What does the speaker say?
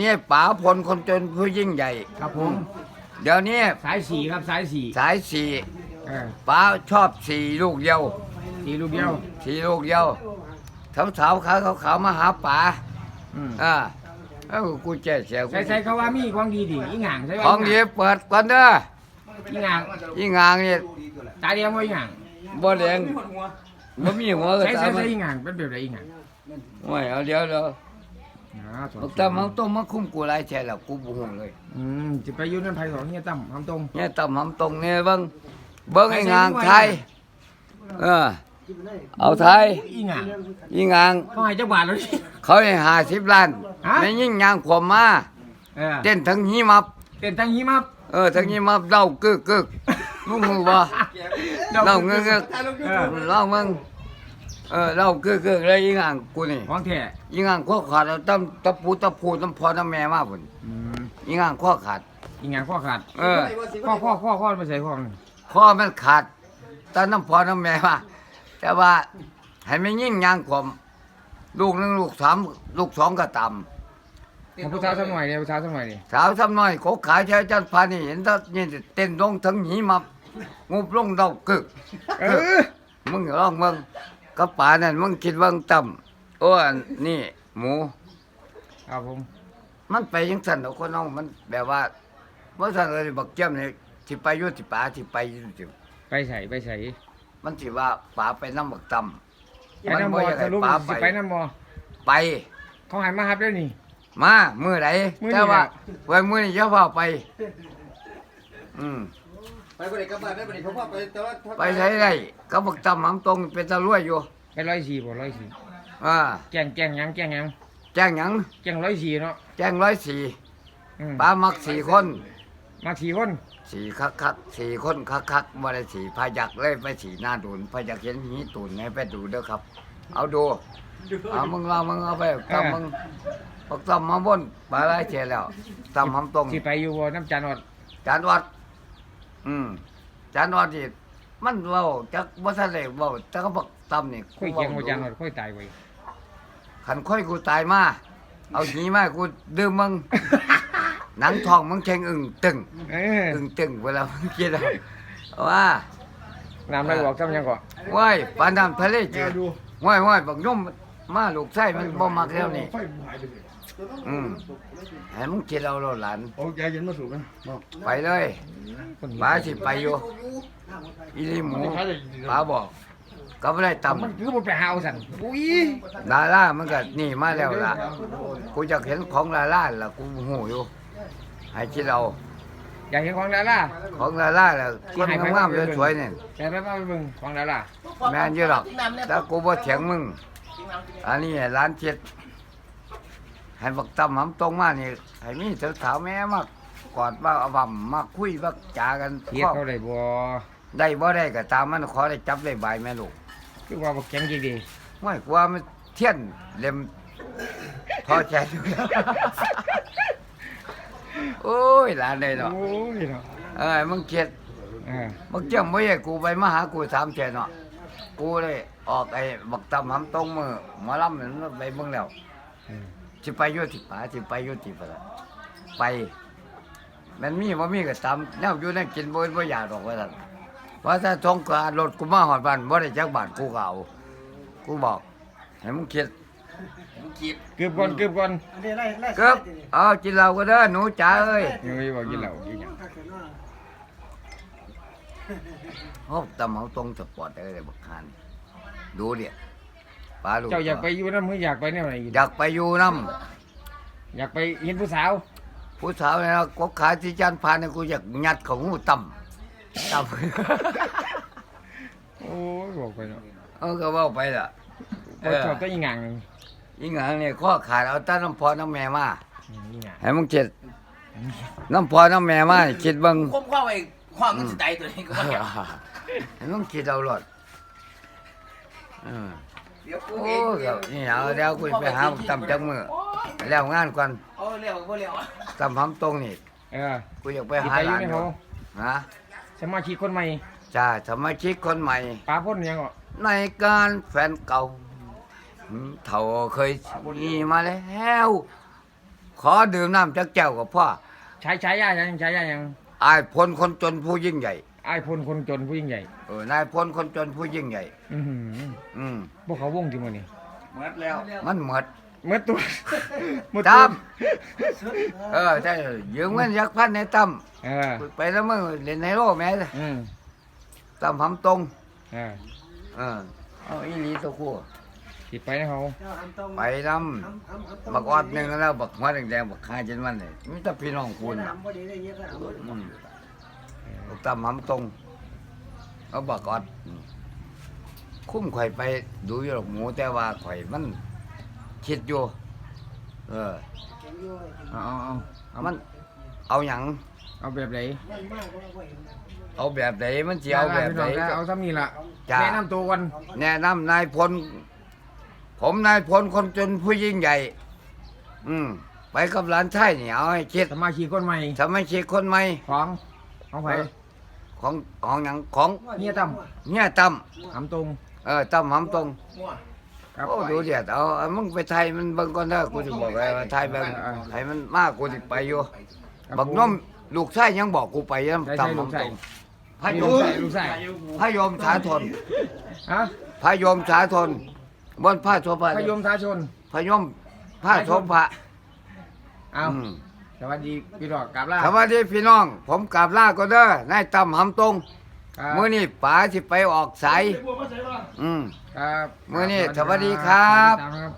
นี่ป๋าพลคนจนผู้ยิ่งใหญ่ ครับผม เดี๋ยวนี้สายสี่ครับสายสี่สายสี่เออป๋าชอบสี่ลูกเดียวสี่ลูกเดียวสี่ลูกเดียวสาวสาวๆขาวขาวๆมาหาป๋าอืมอ่าเอ้ากูแจ้เสียกูใส่ใส่เขาว่ามีของดีดิอีหง่างใช่ไหมของดีเปิดก่อนเด้ออีหง่างยิ่งงางนี่ตาเดียวบ่อีหง่างบ่แดงบ่มีหัวก็ใส่ตาใส่มมัใส่นอีหง่างเป็นแบบไหนอีหง่างโอ้ยเอาเดี๋ยวเดี๋ยว อ๋อสองบอกตามมันต้องมาคุ้มกูหลายแช่แล้วกูบ่ฮู้เลยอืมจะไปอยุ่นั่นไผของเฮียตั้มทำตรงเนี่ยตำหำตรงเนี่ยเบิ่งเบิ่งไอ้งางไทยเออเอาไทยอีหง่างยิ่งงาง เขาให้จักบาทแล้วสิเขาให้หาสิบล้านฮะไม่ยิ่งยางขวมมาเออเต้นทั้งหิมับ เต้นทั้งหิมับเออทั้งหิมับเล่ากึกกึกมึงหูบ่เล่าเงึกกึกเออเล่ามึง เออเล่ากึกกึกเลยยิ่งงางกูนี่ของแท้ยิ่งงางข้อขาดเอาตั้มตะปูตะปูตำพอตำแม่มาพุ่นอืมยิ่งงางข้อขาด อีหง่างข้อขาดเออ ข้อข้อข้อข้อไปใส่ข้อหนึ่งข้อมันขาดตอนน้ำพอน้ำแม่มาแต่ว่าให้ไม่ยิ่งยางขวมลูกหนึงลูกสามลูกสองก็ต่ำของผู้สาวสักหน่อยเนี่ยผู้สาวสักหน่อยนี่สาวทำน้อยเขาขายใช้จันพานี่เห็นถ้านี่เต้นลงทั้งหีมับงุบลงเดากึก เออมึงลองมึง กับป่านั่นมึงคิดเบิ่งต่ำโอ้อันนี่ หมู ครับผม มันไปยังสั่นเอาคนน้องมันแบบว่าเมื่อสั่นเลยบักเจ้มนี่สิไปอยุติป่าสิไปอยู่สิไปใส่ไปใส่มันสิว่าป่าไปน้ำบักต่ำไปน้ำมออยากสให้รุปป่าสิไปไปน้ำมอไป เขาใหายมาครับเดี๋ยวนี้ มามือไหนมื้อนี้แต่ว่าอะไว้มือนี่จะพาไป อืม ไปบ่ได้กลับบ้านได้บ่ได้เพราะว่าไปแต่ว่าไปใช้ได้ก็บักต่ำหำตรงเป็นตะลุ่ยอยู่ไปร้อยสี่บ่ร้อยสี่อ่าแกงแกงหยังแกงหยังแจ้งหยังแกงร้อยสี่เนาะแจ้งร้อยสี่อืมป้ามักสี่คนมาสี่คนสี่คักคักสี่คนคักคักบ่ได้สี่พายักเลยไปสี่หน้าดูนพายักเห็นหีตูนให้ไปดูเด้อครับ เอาดูเอามึงลองมึงเอาไปตำมึงปักตำมาบนปลาไหลเชียแล้วตำหำตรง สิไปอยู่บ่น้ำจานอดจานวัด อืมจานวัดนี่มันเว้าจักบ่ทันได้เว้าจักก็บักตำนี่ค่อยเกียงบ่จานอดค่อยตายไว้คันค่อยกูตายมาเอาหีมากูดื่มมึงหนังทองมึงแข็งอึ่งตึงเออตึงตึงเวลามึงกินเอาว่าน้ำได้บอกจำยังก่อนว่ายปลาน้ำทะเลจืดว่ายว่ายบักนุ่ม มาลูกไส้มันบ่มักแล้วนี่ไฟหายไปเลยอืมให้มึงกินเอาโลดหลาน โอ้ยายเย็นมาสูบนะบอกไปเลยคนปลาสิไปอยู่อีหลีหมูปลาบอก ก็ไม่ได้ตมันคือบ่ไปหาเอาสั่นอุ้ยำดาล่ามันก็นี่มาแล้วล่ะ กูอยากเห็นของดาล่าล่ะ กูหูอยู่ให้คิดเอาอยากเห็นของดาราของดาล่าล่ะคนงามๆสวยๆเนี่ยแต่ไปมาไปเบิ่งของดาราแม่นอยู่หรอกแต่กูบ่เถียงมึง อันนี้ให้ร้านเจ็ดให้บักตำหำตรงมานี่ให้มีสาวๆแม่มากอดว่าเอาบ่ำมาคุยว่าจากันเทียบเขาได้บ่ได้บ่ได้ก็ตามมันขอได้จับได้ใบายแม่ลูกคือว่าบ่แข็งจริงดีไม่กลัว่ามันเทียนเล่มพอใจอยู่แล้วโอ้ยหลานเลยเนาะโอ้ยเนาะเอ้ยมึงเกลียดเออมึงเจ้าไม่ให้กูไปมาหากูสามเทียนเนาะ กูเลยออกไอ้บักตำหำตรงมือหมาล่ำนั่นไปเบิ่งแล้วเออสิไปอยู่ที่ป่าสิไปอยู่ที่ป่าไป มันมีบ่มีก็ตามแนวอยู่นั่นกินบ่บ่อยากดอกว่าซั่นว่าถ้าทงการรถกูมาฮอดบ้านบ่ได้จักบาทกูก็เอากูบอกให้มึงคิดเกือบก่อนเกือบก่อนเกิบเอากินเหล้าก็เด้อหนูจ๋าเอ้ยยังไม่บอกกินเหล้ากินหยังโอ้ ตำเอาตรงสปอร์ตได้เลยบักคานดูเดิปลาลูกเจ้าอยากไปอยู่นำมืออยากไปแนวไหนอีกอยากไปอยู่น้อยากไปเห็นผู้สาวำผู้สาวเนี่ยกกขาที่จันทร์พานเนี่ยกูอยากยัดของหูต่ำต่ำโอ้ยบอกไปเนาะเออก็เว่าไปละเอบ่อชอบแต่อีหยังยิ่งหางเนี่ยข้อขาดเอาแต้น้ำพอน้ำแม่มาอีหยังให้มึงคิดน้ำพอน้ำแม่มาให้คิดเบังคมข้าวไอ้ ความมันสิตายตัวนี้ก็ว่าให้มึงคิดเอาหลอดเออเดี๋ยวกูโอ้เองก็นี่เอาเดี๋ยวกูไปหาบักตำจังมือแล้วงานก่อนเอาเร็วบ่เร็วตำหำตรงนี่เออกูอยากไปสิหาไปอหยู่ลานในอเขายู่นะสมาชิกคนใหม่จ้าสมาชิกคนใหม่ปลาพ่นหยังก็ในการแฟนเก่าเท่าเคยมีมาแล้ว ขอดื่มน้ำจักแก้วกับพ่อใช้ใช้ยายังใช้ยายัง อายพลคนจนผู้ยิ่งใหญ่ ไอ้ายพลคนจนผู้ยิ่งใหญ่ เออนายพลคนจนผู้ยิ่งใหญ่ อือหืออืมพวกเขาวงที่มื้อนี้หมดแล้วมันหมด เมื่อตัวเมื่อตาตัวม เออใช่ยืมเงินยักพันในตั้มเออไปแล้วมึงเล่นไฮโลแม่อืมตั้มหำตรง เออเออเอาอีหลีตัวคู่ สิไปนะเขาไปนำบักออดหนึงแล้วบักหัวแดงๆบักหาจนวันนี่มีแต่พี่น้องคุณน่ะอืมบักตั้มหำตรงเอาบักออดอืมคุ้มข่อยไปดูอยู่หรอกหมูแต่ว่าข่อยมันคิดอยู่ เออเอาเอาเอาเอามัน เอาหยังเอาแบบไหนเอาแบบไหนมันสิเอาแบบไหนด้เอาซ้ำนี่ล่ะจ้าแนะนำตัวกันแนะนำนายพล ผมนายพลคนจนผู้ยิ่งใหญ่ อืม ไปกับหลานชายนี่เอาให้คิดสมาชิกคนใหม่ทำให้คิดคนใหม่ ของของไผของของหยังของเฮียตั้มเนี่ยตั้มหำตรงเออตั้มหำตรงมั่วครับโอ้ดูเดียดเอาเอามึงไปไทยมันเบิ่งก่อนเด้อกูจะบอกเลยว่าไทยเบิ่งไทยมันมากกูสิไปอยู่ครับบักน้อมลูกชายยังบอกกูไปยังใช่ตั้มใช่ลูกหำตใส่รงพระโยลูมกใส่ลูกใส่พระโยมสาธนฮะพระโยมสาธน บนผ้าโชภาพยมท้าชนพระโยมผ้าโชภาเอาอืมสวัสดีพี่ดอกกราบลาสวัสดีพี่น้อง ผมกราบลาก็เด้อนายตั้มหำตรงครับมื้อนี้ป๋าสิไปออกสายอืม ครับมื้อนี้สวัสดีครับติดตามนะครับ